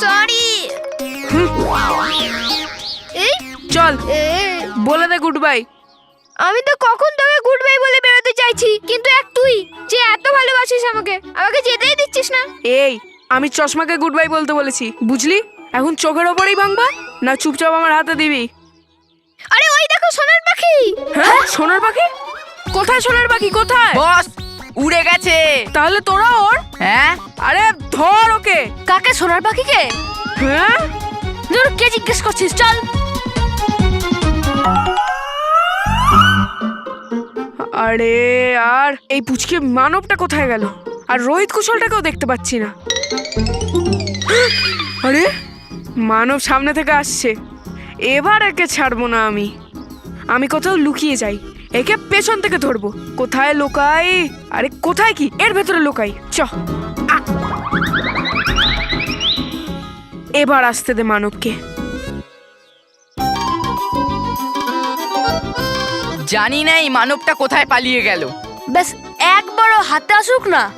Sorry এই? চল। এ, বলে দে গুড বাই আমি তো কখন তোকে গুড বাই বলে বেরোতে চাইছি কিন্তু এক তুই যে এত ভালোবাসিস আমাকে আমাকে যেতেই দিচ্ছিস না। এই আমি চশমাকে গুড বাই বলতে বলেছি বুঝলি? এখন চোখের ওপরেই ভাঙবা না চুপচাপ আমার হাতে দিবি? আরে ওই দেখো সোনার পাখি। হ্যাঁ সোনার পাখি? কোথায় সোনার পাখি? কোথায়? বস উড়ে গেছে। তাহলে তোরা ওর? হ্যাঁ? আরে ধর ওকে। কাকে? সোনার পাখিকে? হ্যাঁ? ধর কে জিজ্ঞেস করছিস? চল। আরে আর এই পুচকে মানবটা কোথায় গেল? আর রোহিত কুশলটাকেও দেখতে পাচ্ছি না। আরে মানব সামনে থেকে আসছে। এবার একে ছাড়বো না আমি। আমি কোথাও লুকিয়ে যাই। একে পেছন থেকে ধরবো। কোথায় লোকাই? আরে কোথায় কি? এর ভেতরে লোকাই। চ। এবার আসতে দে মানবকে। জানি না এই মানবটা কোথায় পালিয়ে গেল। ব্যাস একবারও হাতে আসুক না।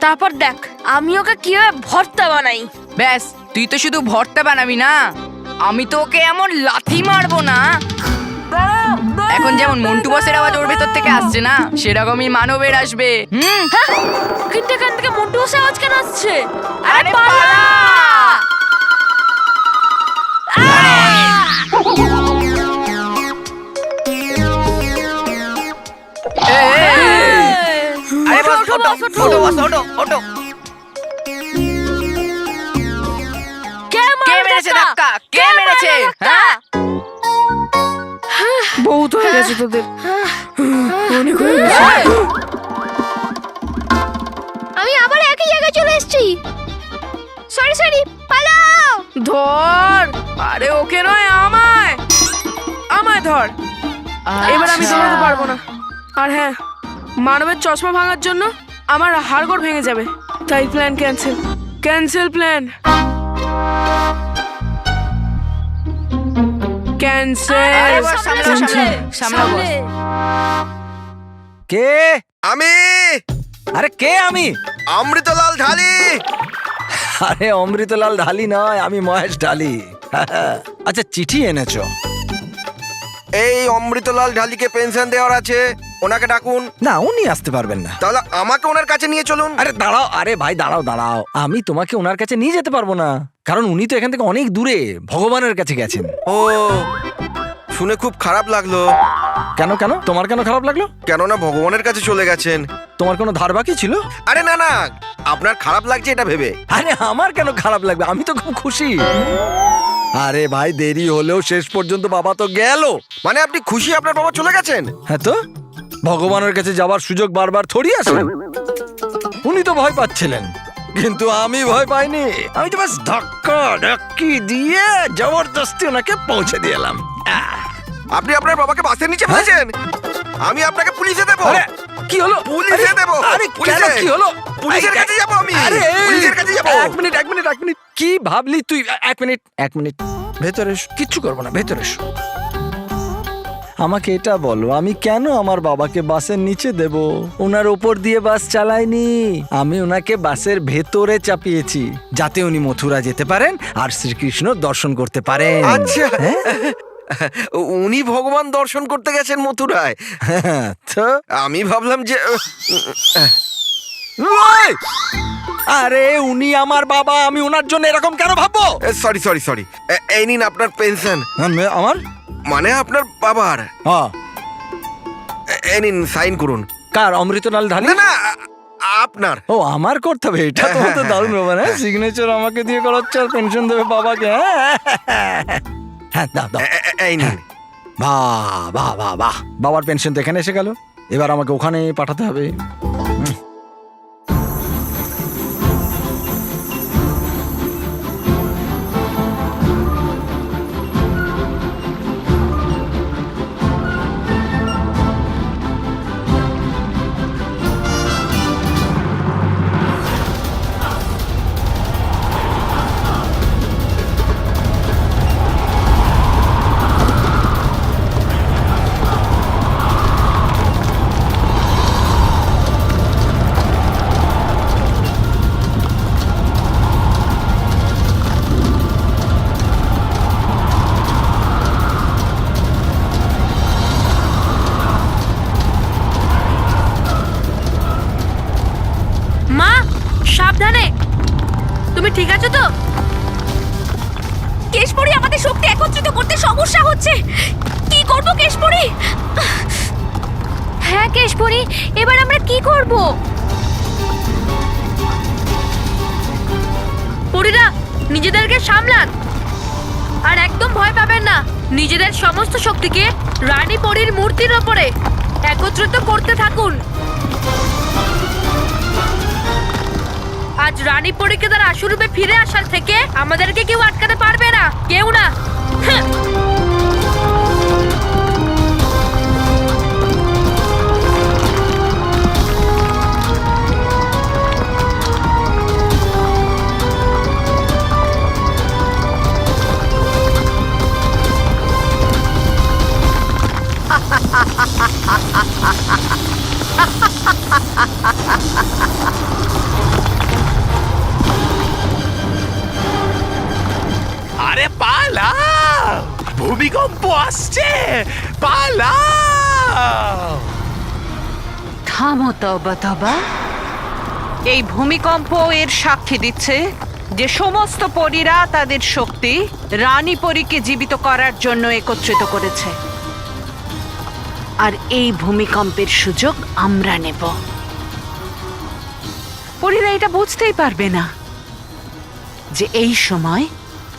তারপর দেখ আমি ওকে কীভাবে ভর্তা বানাই। ব্যাস তুই তো শুধু ভর্তা বানাবি না? আমি তো ওকে এমন লাথি মারবো না। এখন যেমন মন্টু বসের আওয়াজ ওর ভেতর থেকে আসছে না সেরকমই মানবের আসবে হুম হ্যাঁ কিন্তু এখান থেকে মন্টু বসে আওয়াজ কেন আসছে আরে পালা! বস, বস। কে কে মেরেছে ধাক্কা? কে মেরেছে? হ্যাঁ? গেছে তোদের অনেক হয়ে গেছে। আমি আবার একই জায়গায় চলে এসেছি। সরি সরি পালাও। ধর আরে ওকে নয় আমায়। আমায় ধর। এবার আমি আচ্ছা। দৌড়াতে পারব না। আর হ্যাঁ মানবের চশমা ভাঙার জন্য আমার হাড়গোড় ভেঙে যাবে। তাই plan cancel cancel plan cancel. কে? আমি। আরে কে আমি? অমৃতলাল ঢালি। আরে অমৃতলাল ঢালি নয় আমি মহেশ ঢালি। আচ্ছা চিঠি এনেছো। এই অমৃতলাল ঢালিকে পেনশন দেওয়ার আছে ওনাকে ডাকুন। না উনি আসতে পারবেন না। তাহলে আমাকে ওনার কাছে নিয়ে চলুন। আরে দাঁড়াও আরে ভাই দাঁড়াও দাঁড়াও। আমি তোমাকে ওনার কাছে নিয়ে যেতে পারব না। কারণ উনি তো এখান থেকে অনেক দূরে ভগবানের কাছে গেছেন। ও শুনে খুব খারাপ লাগল। কেন কেন? তোমার কেন খারাপ লাগল? কেননা ভগবানের কাছে চলে গেছেন। তোমার কোনো ধার বাকি ছিল? আরে না না আপনার খারাপ লাগছে এটা ভেবে। আরে আমার কেন খারাপ লাগবে? আমি তো খুব খুশি। আরে ভাই দেরি হলেও শেষ পর্যন্ত বাবা তো গেল। মানে আপনি খুশি আপনার বাবা চলে গেছেন? হ্যাঁ তো? ভগবানের কাছে যাবার সুযোগ বারবার থরি আসে। উনি তো ভয় পাচ্ছিলেন কিন্তু আমি ভয় পাইনি। আমি তো বাস ধাক্কা ধাক্কি দিয়ে জবরদস্তি ওনাকে পৌঁছে দিয়ে এলাম। আপনি আপনার বাবাকে বাসের নিচে ফেলেছেন? আমি আপনাকে পুলিশে দেবো। কি হলো? পুলিশে দেবো, আরে কেন। কি হলো? পুলিশের কাছে যাব আমি, আরে পুলিশের কাছে যাব। এক মিনিট এক মিনিট এক মিনিট। কি ভাবলি তুই? এক মিনিট এক মিনিট। ভেতরে কিচ্ছু করব না ভেতরে আমাকে এটা বলো আমি কেন আমার বাবাকে বাসের নিচে দেব? ওনার ওপর দিয়ে বাস চালাইনি। আমি ওনাকে বাসের ভেতরে চাপিয়েছি যাতে উনি মথুরা যেতে পারেন আর শ্রীকৃষ্ণ দর্শন করতে পারেন। আচ্ছা। হ্যাঁ? উনি ভগবান দর্শন করতে গেছেন মথুরায়। হ্যাঁ, তো? আমি ভাবলাম যে আরে উনি আমার বাবা আমি ওনার জন্য এরকম কেন ভাববো? সরি সরি সরি এই নিন আপনার পেনশন। আমার? মানে আপনার বাবার। হ্যাঁ। এ- এই নিন সাইন করুন। কার অমৃতলাল ঢালি না আপনার। ও আমার করতে হবে এটা তো তো দারুণ ব্যাপার হ্যাঁ? সিগনেচার আমাকে দিয়ে করাচ্ছে আর পেনশন দেবে বাবাকে হ্যাঁ? হ্যাঁ দাও দাও। এই নিন। বাহ বাহ বাহ বাহ। বাবার পেনশন তো এখানে এসে গেল। এবার আমাকে ওখানে পাঠাতে হবে। ঠিক আছো তো? কেশপুরি আমাদের শক্তি একত্রিত করতে সমস্যা হচ্ছে। কি করব কেশপুরি? হ্যাঁ কেশপুরি, এবার আমরা কি করব? পরীরা, নিজেদেরকে সামলান। আর একদম ভয় পাবেন না, নিজেদের সমস্ত শক্তিকে রানী পরীর মূর্তির ওপরে একত্রিত করতে থাকুন। রানী পরীকে তার আসরূপে ফিরে আসার থেকে আমাদেরকে কেউ আটকাতে পারবে না কেউ না হ্যাঁ। আরে পালা ভূমিকম্প আসছে পালা থামো তবা তবা। এই ভূমিকম্প এর সাক্ষী দিচ্ছে যে সমস্ত পরীরা তাদের শক্তি রানী পরীকে জীবিত করার জন্য একত্রিত করেছে। আর এই ভূমিকম্পের সুযোগ আমরা নেব। পরীরা এটা বুঝতেই পারবে না যে এই সময়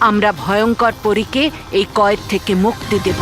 আমরা ভয়ঙ্কর পরীকে এই কয়েদ থেকে মুক্তি দেব।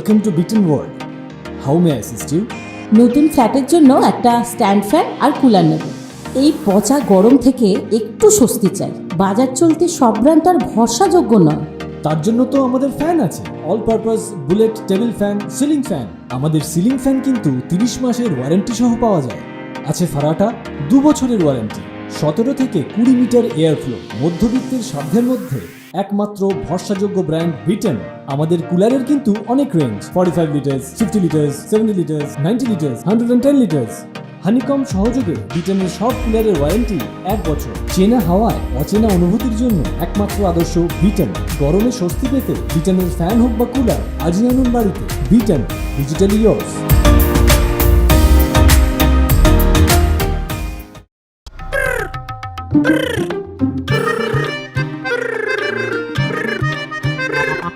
Welcome to Britain world how may assist you নতুন ফ্ল্যাটের জন্য একটা স্ট্যান্ড ফ্যান আর কুলার নেব। এই পচা গরম থেকে একটু স্বস্তি চাই। বাজার চলতে সব ব্র্যান্ড আর ভরসাযোগ্য নয়। তার জন্য তো আমাদের ফ্যান আছে। All purpose bullet table fan ceiling fan আমাদের সিলিং ফ্যান কিন্তু তিরিশ মাসের ওয়ারেন্টি সহ পাওয়া যায়। আছে ফারাটা দু বছরের ওয়ারেন্টি সতেরো থেকে কুড়ি মিটার এয়ার ফ্লো মধ্যবিত্তের সাধ্যের মধ্যে। একমাত্র ভরসাযোগ্য ব্র্যান্ড ব্রিটেন। আমাদের কুলারের কিন্তু অনেক range forty five litres fifty litres seventy litres ninety litres hundred and ten litres honeycomb সহযোগে ব্রিটেনের সব কুলারের ওয়ারেন্টি এক বছর। চেনা হাওয়ায় অচেনা অনুভূতির জন্য একমাত্র আদর্শ ব্রিটেন। গরমে স্বস্তি পেতে ব্রিটেনের ফ্যান হোক বা কুলার আজই আনুন বাড়িতে। ব্রিটেন ডিজিটালি ইয়ার্স এই, এই, এটা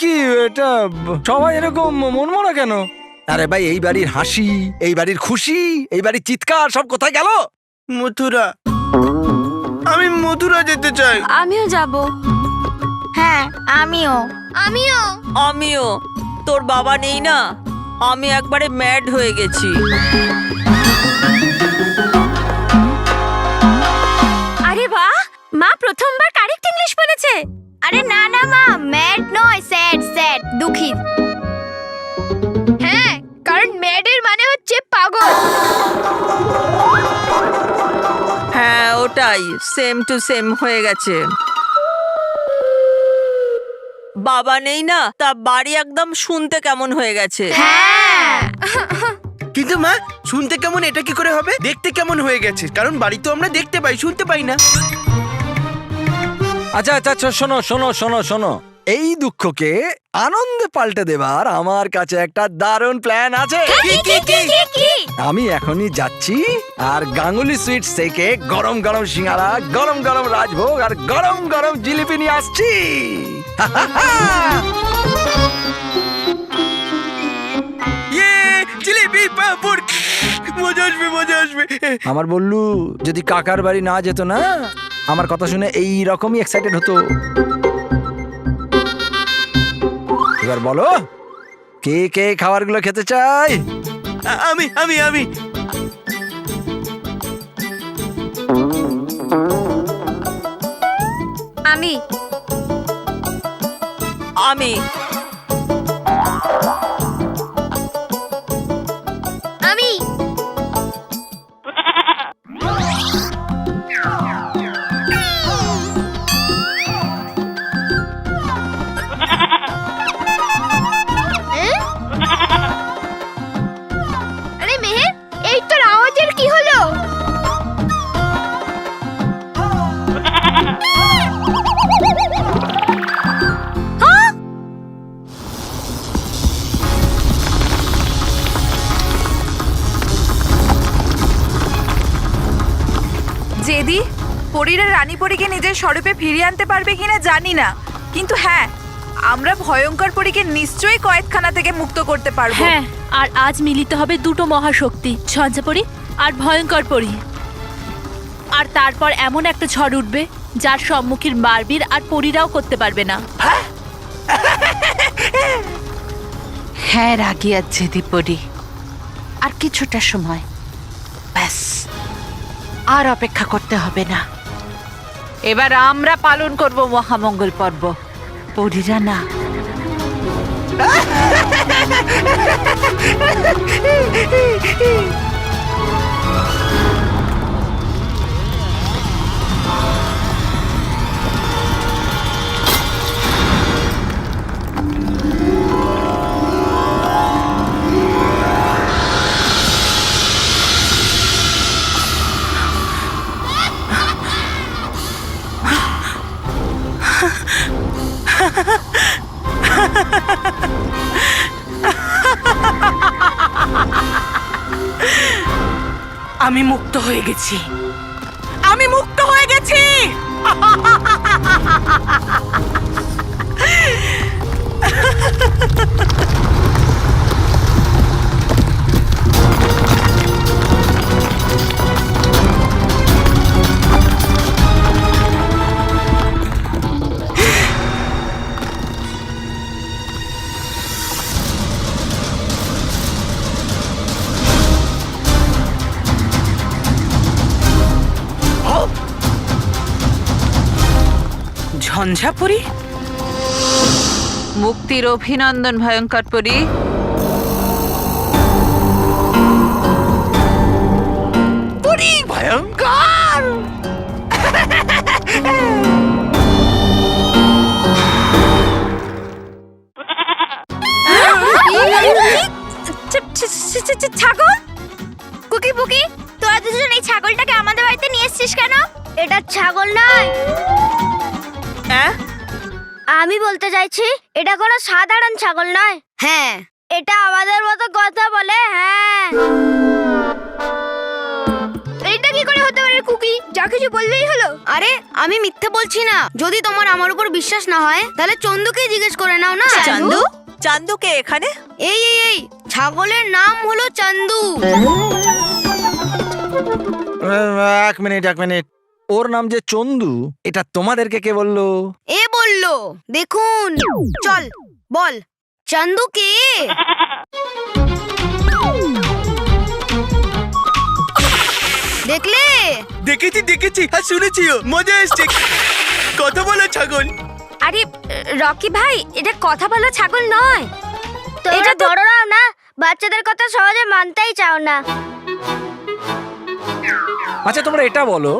কি? এটা সবাই এরকম মন মরা কেন? আরে ভাই এই বাড়ির হাসি এই বাড়ির খুশি এই বাড়ির চিৎকার সব কোথায় গেল? মথুরা আমি মথুরা যেতে চাই। আমিও যাব। হ্যাঁ আমিও। আমিও। আমিও। তোর বাবা নেই না? আমি একবারে ম্যাড হয়ে গেছি। আরে বাহ মা প্রথমবার কারেক্ট ইংলিশ বলেছে। আরে না না মা ম্যাড নয় স্যাড স্যাড দুঃখী। হ্যাঁ কারণ ম্যাডের মানে হচ্ছে পাগল। হ্যাঁ ওটাই সেম টু সেম হয়ে গেছে। বাবা নেই না তা বাড়ি একদম শুনতে কেমন হয়ে গেছে। হ্যাঁ। কিন্তু মা শুনতে কেমন এটা কি করে হবে? দেখতে কেমন হয়ে গেছে কারণ বাড়ি তো আমরা দেখতে পাই শুনতে পাই না। আচ্ছা আচ্ছা আচ্ছা শোনো শোনো শোনো শোনো। এই দুঃখকে আনন্দে পাল্টে দেবার আমার কাছে একটা দারুণ প্ল্যান আছে। কি কি কি কি কি আমি এখনই যাচ্ছি আর গাঙ্গুলি সুইটস থেকে গরম গরম সিঙ্গারা গরম গরম রাজভোগ আর গরম গরম জিলিপি নিয়ে আসছি। জিলিপি পাপড়। মজা আসবে মজা আসবে। আমার বললু যদি কাকার বাড়ি না যেত না আমার কথা শুনে এই রকমই এক্সাইটেড হতো। এবার বলো কে কে খাবারগুলো খেতে চাই আমি আমি আমি। আমি। আমি পরীরা রানী পরীকে নিজের স্বরূপে ফিরিয়ে আনতে পারবে কিনা জানি না। কিন্তু হ্যাঁ আমরা ভয়ঙ্কর পরীকে নিশ্চয়ই কয়েদখানা থেকে মুক্ত করতে পারব। হ্যাঁ আর আজ মিলিত হবে দুটো মহাশক্তি ঝঞ্ঝাপরি আর ভয়ঙ্কর পরি। আর তারপর এমন একটা ঝড় উঠবে যার সম্মুখীন বারবির আর পরীরাও করতে পারবে না। হ্যাঁ? রাগিয়া জেদি পড়ি আর কিছুটা সময়। আর অপেক্ষা করতে হবে না। এবার আমরা পালন করব মহামঙ্গল পর্ব। পরীরা না। আমি মুক্ত হয়ে গেছি। আমি মুক্ত হয়ে গেছি! ঝঞ্ঝাপুরি মুক্তির অভিনন্দন ভয়ঙ্কর আমি বলতে চাইছি এটা কোনো সাধারণ ছাগল নয়। হ্যাঁ। এটা আমাদের মতো কথা বলে হ্যাঁ। এটা কি করে হতে পারে কুকি? যা কিছু বললেই হলো। আরে আমি মিথ্যে বলছি না। যদি তোমার আমার উপর বিশ্বাস না হয় তাহলে চন্দুকে জিজ্ঞেস করে নাও না। চান্দু? চান্দুকে এখানে? এই এই এই ছাগলের নাম হলো চান্দু। এক মিনিট এক মিনিট। ওর নাম যে চন্দু এটা তোমাদেরকে কে বলল? এ বলল। দেখুন। চল বল। চন্দু কে? দেখলে? দেখেছি দেখেছি। আর শুনেছিও। মজা এসছে। কথা বলো ছাগল। আরে রকি ভাই এটা কথা বলা ছাগল নয়। এটা ধরো নাও না। বাচ্চাদের কথা সহজে মানতেই চাও না। আচ্ছা তোমরা এটা বলো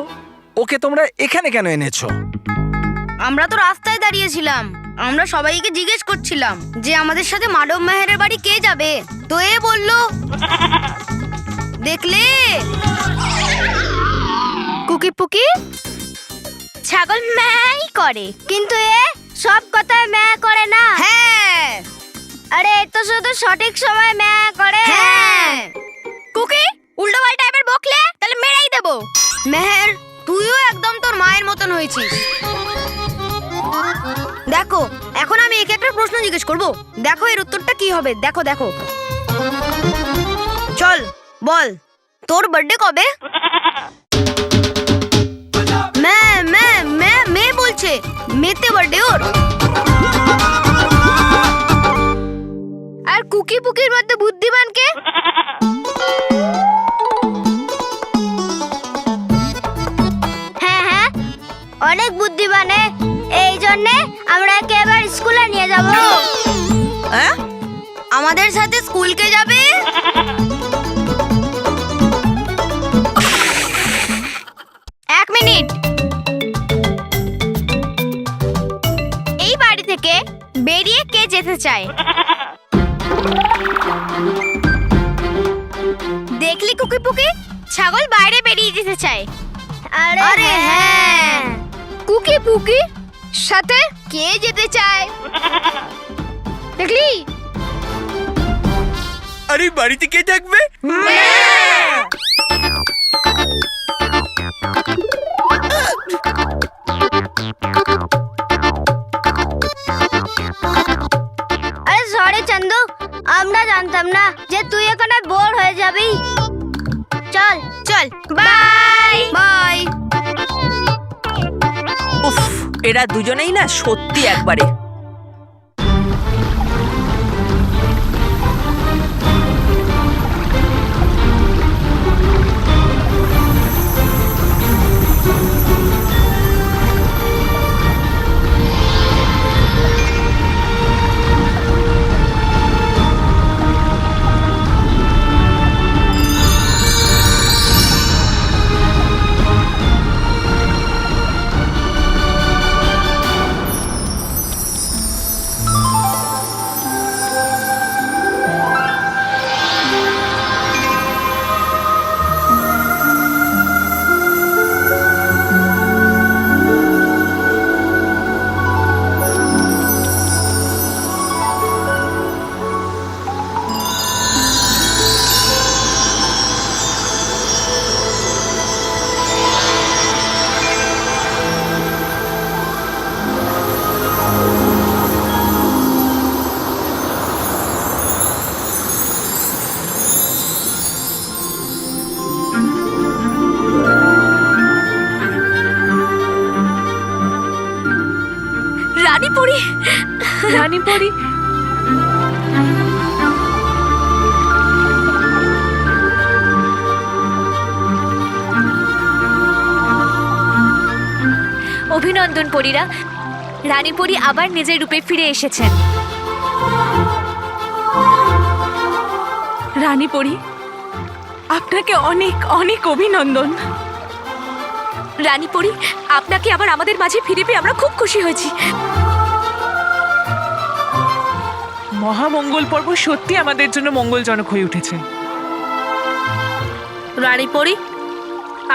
ওকে তোমরা এখানে কেন এনেছো? আমরা তো রাস্তায় দাঁড়িয়েছিলাম। আমরা সবাইকে জিজ্ঞেস করছিলাম যে আমাদের সাথে মানব মেহেরের বাড়ি কে যাবে? তো এ বলল দেখলে? কুকি পুকি ছাগল ম্যাই করে কিন্তু এ সব কথায় ম্যা করে না। হ্যাঁ। আরে এ তো শুধু সঠিক সময় ম্যা করে। হ্যাঁ। কুকি উল্টো পাল্টা এবার বকলে তাহলে মেরেই দেবো। মেহের তুইও একদম তোর মায়ের মতন হয়েছিস। দেখো, এখন আমি একে একটা প্রশ্ন জিজ্ঞেস করব। দেখো এর উত্তরটা কি হবে? দেখো দেখো। চল, বল, তোর বার্থডে কবে? মে মে মে মে বলছে মেতে বার্থডে ওর। আর কুকি পুকির মধ্যে বুদ্ধিমান বুদ্ধিমানে এই জন্যে আমরা একে এবার স্কুলে নিয়ে যাব। হ্যাঁ? আমাদের সাথে স্কুলকে যাবে? এক মিনিট। এই বাড়ি থেকে বেরিয়ে কে যেতে চায়? দেখলি কুকি পুকি ছাগল বাইরে বেরিয়ে যেতে চায়। আরে হ্যাঁ। Cookie pookie. সাথে কে যেতে চায়? দেখলি? আরে বাড়িতে কে থাকবে? আরে সরি চন্দু আমরা জানতাম না যে তুই এখানে বোর হয়ে যাবি। চল। চল। বাই বাই উফ এরা দুজনেই না সত্যি একবারে। রানী পরি অভিনন্দন পরীরা। রানী পরি আবার নিজের রূপে ফিরে এসেছেন। রানী পরি আপনাকে অনেক অনেক অভিনন্দন। রানী পরি আপনাকে আবার আমাদের মাঝে ফিরে পেয়ে আমরা খুব খুশি হয়েছি। মহামঙ্গল পর্ব সত্যি আমাদের জন্য মঙ্গলজনক হয়ে উঠেছে। রানী পরি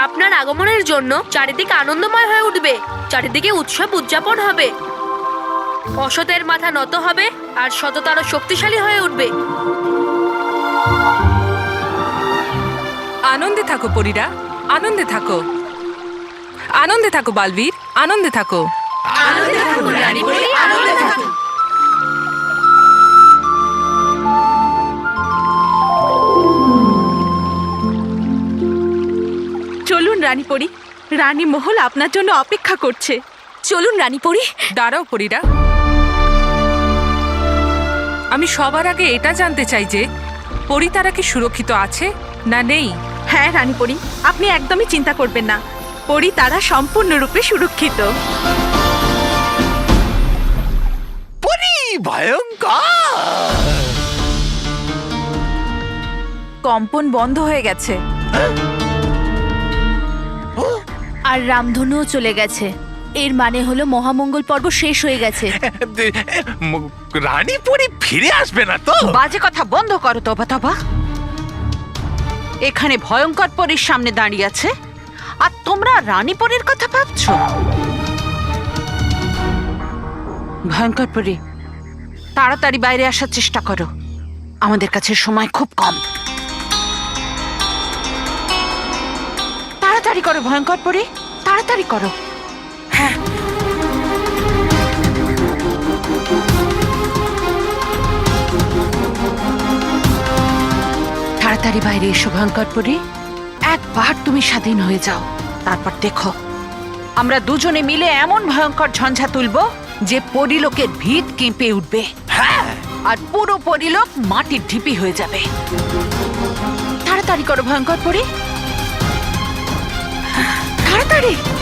আপনার আগমনের জন্য চারিদিকে আনন্দময় হয়ে উঠবে। চারিদিকে উৎসব উদযাপন হবে। অসতের মাথা নত হবে আর সততা আরও শক্তিশালী হয়ে উঠবে। আনন্দে থাকো পরীরা আনন্দে থাকো। আনন্দে থাকো বালবীর আনন্দে থাকো। চলুন রানী পরি রানী মহল আপনার জন্য অপেক্ষা করছে। চলুন রানী পরি দাঁড়াও পরীরা। আমি সবার আগে এটা জানতে চাই যে পরি তারা কি সুরক্ষিত আছে না নেই? হ্যাঁ রানী পরি আপনি একদমই চিন্তা করবেন না। পরি তারা সম্পূর্ণরূপে সুরক্ষিত। পরি ভয়ঙ্কর! কম্পন বন্ধ হয়ে গেছে। আর রামধনুও চলে গেছে। এর মানে হলো মহামঙ্গল পর্ব শেষ হয়ে গেছে। রানী পরি ফিরে আসবে না তো? বাজে কথা বন্ধ করো তবা তবা। এখানে ভয়ঙ্কর পরীর সামনে দাঁড়িয়ে আছে। আর তোমরা রানী পরীর কথা ভাবছ? ভয়ঙ্কর পরী তাড়াতাড়ি বাইরে আসার চেষ্টা করো। আমাদের কাছে সময় খুব কম। তাড়াতাড়ি করো ভয়ঙ্কর পরী। তাড়াতাড়ি করো। হ্যাঁ। তাড়াতাড়ি বাইরে এসো ভয়ঙ্কর পরি। একবার তুমি স্বাধীন হয়ে যাও। তারপর দেখো আমরা দুজনে মিলে এমন ভয়ঙ্কর ঝঞ্ঝা তুলবো যে পরিলোকের ভিত কেঁপে উঠবে। আর পুরো পরিলোক মাটির ঢিপি হয়ে যাবে। তাড়াতাড়ি করো ভয়ঙ্কর পরি। তাড়াতাড়ি